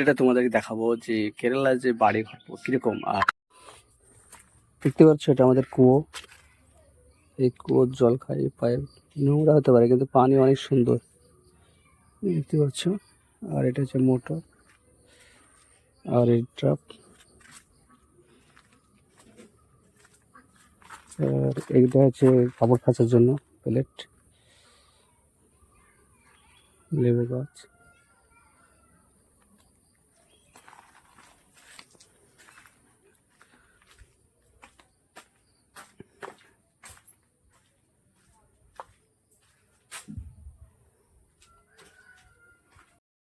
এটা তোমাদেরকে দেখাবো যে কেরালার যে বাড়ি ঘর কীরকম, আর দেখতে পাচ্ছ এটা আমাদের কুয়ো। এই কুয়োর জল খাই পায়ে নোংরা হতে পারে, কিন্তু পানি অনেক সুন্দর। দেখতে পাচ্ছ, আর এটা হচ্ছে মোটর, আর এই ট্রাক। আর এইটা হচ্ছে কাপড় কাচার জন্য, প্লেট। লেবু গাছ।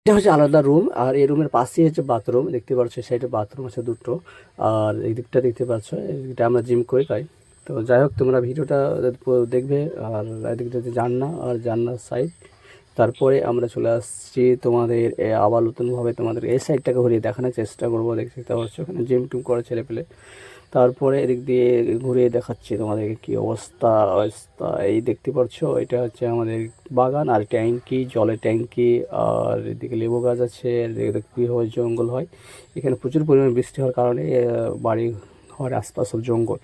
এটা হচ্ছে আলাদা রুম, আর এই রুমের পাশেই হচ্ছে বাথরুম, দেখতে পাচ্ছ সাইডে বাথরুম আছে দুটো, আর এই দিকটা দেখতে পাচ্ছ, এটা আমরা জিম করি তাই তো যাই হোক, তোমরা ভিডিওটা দেখবে, আর এদিকটাতে জান্না আর জান্নার সাইড তারপরে আমরা চলে আসছি তোমাদের আবার নতুনভাবে তোমাদের এই সাইডটাকে ঘুরিয়ে দেখানোর চেষ্টা করব, দেখতে পাচ্ছ ওখানে জিম টুম করে ছেলে পেলে তারপরে এদিক দিয়ে ঘুরে দেখাচ্ছি তোমাদেরকে কি অবস্থা অবস্থা। এই দেখতে পাচ্ছ, এটা হচ্ছে আমাদের বাগান, আর ট্যাঙ্কি, জলের ট্যাঙ্কি, আর এদিকে লেবু গাছ আছে এদিকে কী হয় জঙ্গল হয়। এখানে প্রচুর পরিমাণে বৃষ্টি হওয়ার কারণে বাড়ি ঘর আশপাশ সব জঙ্গল।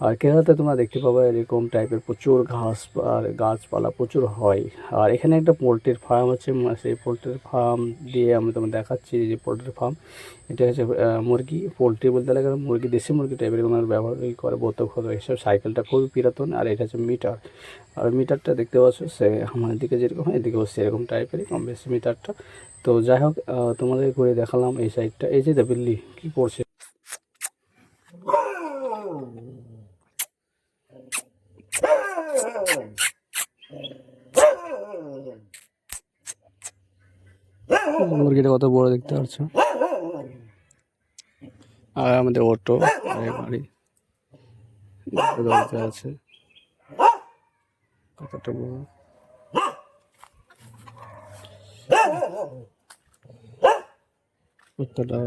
আর কেরালাতে তোমরা দেখতে পাবে এরকম টাইপের প্রচুর ঘাস আর গাছপালা প্রচুর হয়। আর এখানে একটা পোলট্রির ফার্ম আছে সেই পোলট্রির ফার্ম দিয়ে আমি তোমার দেখাচ্ছি যে পোলট্রির ফার্ম। এটা হচ্ছে মুরগি। পোলট্রি বলতে গেলে মুরগি, দেশি মুরগি টাইপের কোনো ব্যবহার করে বোতক ফোতক এসব সাইকেলটা খুবই পিরাতন। আর এটা হচ্ছে মিটার আর মিটারটা দেখতে পাচ্ছ, সে আমাদের দিকে যেরকম হয় এদিকেও সেরকম টাইপেরই কম বেশি মিটারটা তো যাই হোক তোমাদের ঘুরে দেখালাম এই সাইডটা এই যে বিল্লি, কী করছে মুরগিটা কত বড় দেখতে পাচ্ছ? আর আমাদের অটো বাড়ি দরজা আছে। কতটা বড়? কুত্তাটা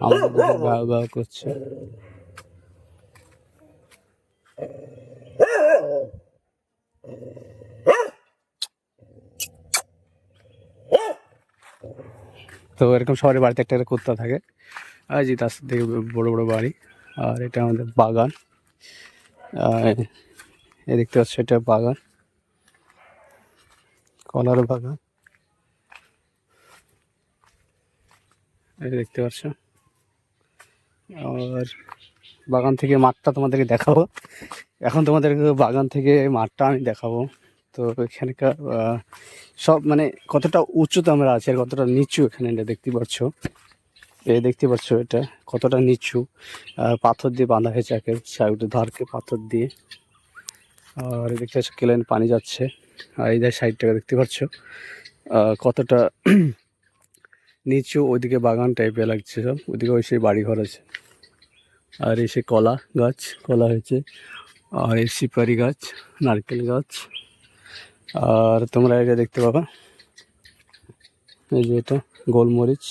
আমাদের দিকে গা গা করছে। তো এরকম শহরের বাড়িতে একটা করে কুত্তা থাকে। আর যে তার থেকে বড় বড় বাড়ি। আর এটা আমাদের বাগান। আর এ দেখতে পাচ্ছ এটা বাগান। কলার বাগান। এই দেখতে পাচ্ছ। আর বাগান থেকে মাঠটা তোমাদেরকে দেখাবো। এখন তোমাদেরকে বাগান থেকে মাঠটা আমি দেখাবো। তো এখানকার সব মানে কতটা উঁচুতে আমরা আছি আর কতটা নিচু এখানে এটা দেখতে পাচ্ছ। এ দেখতে পাচ্ছ এটা, কতটা নিচু। পাথর দিয়ে বাঁধা হয়েছে একে সাইডে, ধারকে পাথর দিয়ে। আর দেখতে পাচ্ছ কেলেন পানি যাচ্ছে। আর এই সাইডটাকে দেখতে পাচ্ছ কতটা নিচু ওইদিকে বাগান টাইপের লাগছে সব, ওইদিকে ওই সেই বাড়িঘর আছে। আর এই সে কলা গাছ, কলা হয়েছে। আর এই সুপারি গাছ, নারকেল গাছ। আর তোমরা এটা দেখতে পাবা, এই যে এটা গোলমরিচ,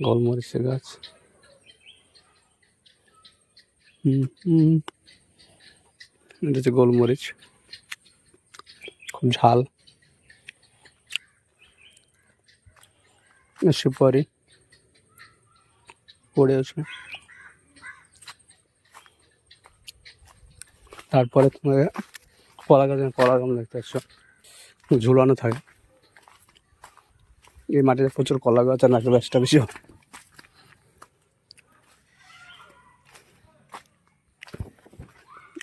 গোলমরিচের গাছ। হুম। এটা হচ্ছে গোলমরিচ, খুব ঝাল। সুপারি, পড়ে আছে। তারপরে তোমার কলা গাছ কলা গাছ দেখতে পাচ্ছ। ঝুলানো থাকে। এই মাটিতে প্রচুর কলা গাছ আর নারকেল গাছটা বেশি হয়।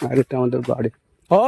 আর এটা আমাদের বাড়ি। ও!